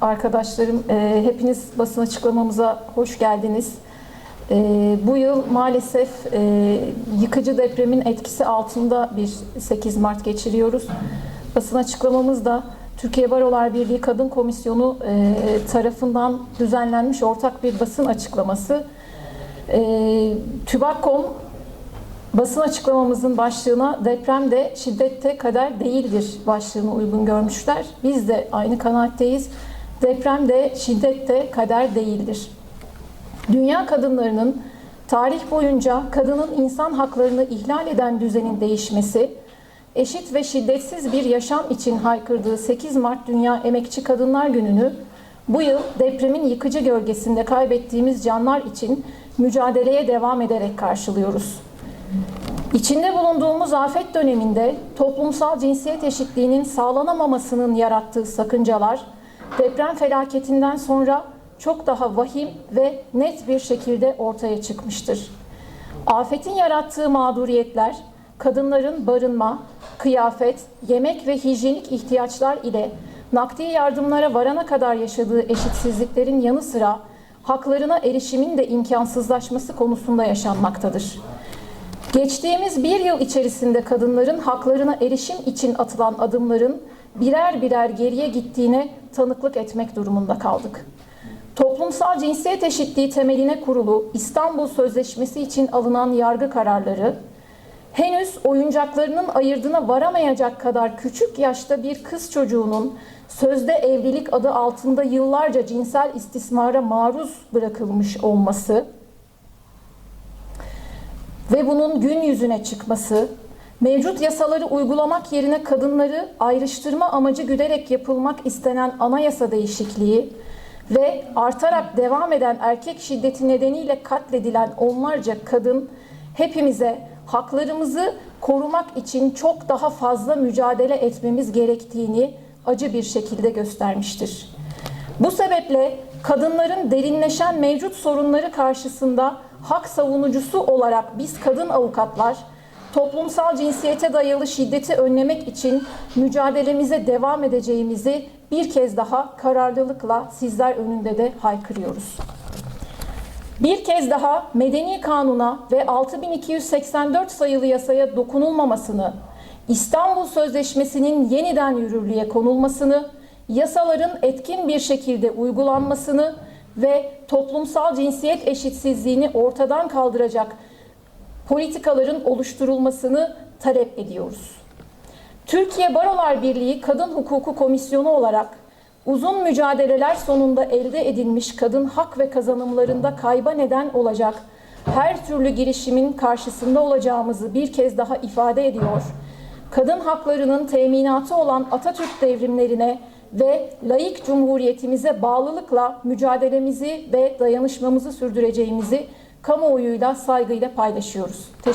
arkadaşlarım, e, hepiniz basın açıklamamıza hoş geldiniz. E, bu yıl maalesef e, yıkıcı depremin etkisi altında bir 8 Mart geçiriyoruz. Basın açıklamamızda Türkiye Barolar Birliği Kadın Komisyonu e, tarafından düzenlenmiş ortak bir basın açıklaması. E, TÜBAKKOM Basın açıklamamızın başlığına depremde şiddette kader değildir başlığını uygun görmüşler. Biz de aynı kanaatteyiz. Depremde şiddette kader değildir. Dünya kadınlarının tarih boyunca kadının insan haklarını ihlal eden düzenin değişmesi, eşit ve şiddetsiz bir yaşam için haykırdığı 8 Mart Dünya Emekçi Kadınlar Günü'nü bu yıl depremin yıkıcı gölgesinde kaybettiğimiz canlar için mücadeleye devam ederek karşılıyoruz. İçinde bulunduğumuz afet döneminde toplumsal cinsiyet eşitliğinin sağlanamamasının yarattığı sakıncalar deprem felaketinden sonra çok daha vahim ve net bir şekilde ortaya çıkmıştır. Afetin yarattığı mağduriyetler kadınların barınma, kıyafet, yemek ve hijyenik ihtiyaçlar ile nakdi yardımlara varana kadar yaşadığı eşitsizliklerin yanı sıra haklarına erişimin de imkansızlaşması konusunda yaşanmaktadır. Geçtiğimiz bir yıl içerisinde kadınların haklarına erişim için atılan adımların birer birer geriye gittiğine tanıklık etmek durumunda kaldık. Toplumsal cinsiyet eşitliği temeline kurulu İstanbul Sözleşmesi için alınan yargı kararları, henüz oyuncaklarının ayırdına varamayacak kadar küçük yaşta bir kız çocuğunun sözde evlilik adı altında yıllarca cinsel istismara maruz bırakılmış olması, ve bunun gün yüzüne çıkması, mevcut yasaları uygulamak yerine kadınları ayrıştırma amacı güderek yapılmak istenen anayasa değişikliği ve artarak devam eden erkek şiddeti nedeniyle katledilen onlarca kadın hepimize haklarımızı korumak için çok daha fazla mücadele etmemiz gerektiğini acı bir şekilde göstermiştir. Bu sebeple kadınların derinleşen mevcut sorunları karşısında hak savunucusu olarak biz kadın avukatlar toplumsal cinsiyete dayalı şiddeti önlemek için mücadelemize devam edeceğimizi bir kez daha kararlılıkla sizler önünde de haykırıyoruz. Bir kez daha medeni kanuna ve 6284 sayılı yasaya dokunulmamasını, İstanbul Sözleşmesi'nin yeniden yürürlüğe konulmasını, yasaların etkin bir şekilde uygulanmasını ve toplumsal cinsiyet eşitsizliğini ortadan kaldıracak politikaların oluşturulmasını talep ediyoruz. Türkiye Barolar Birliği Kadın Hukuku Komisyonu olarak uzun mücadeleler sonunda elde edilmiş kadın hak ve kazanımlarında kayba neden olacak her türlü girişimin karşısında olacağımızı bir kez daha ifade ediyor. Kadın haklarının teminatı olan Atatürk devrimlerine ve layık cumhuriyetimize bağlılıkla mücadelemizi ve dayanışmamızı sürdüreceğimizi kamuoyuyla saygıyla paylaşıyoruz. Teşekkür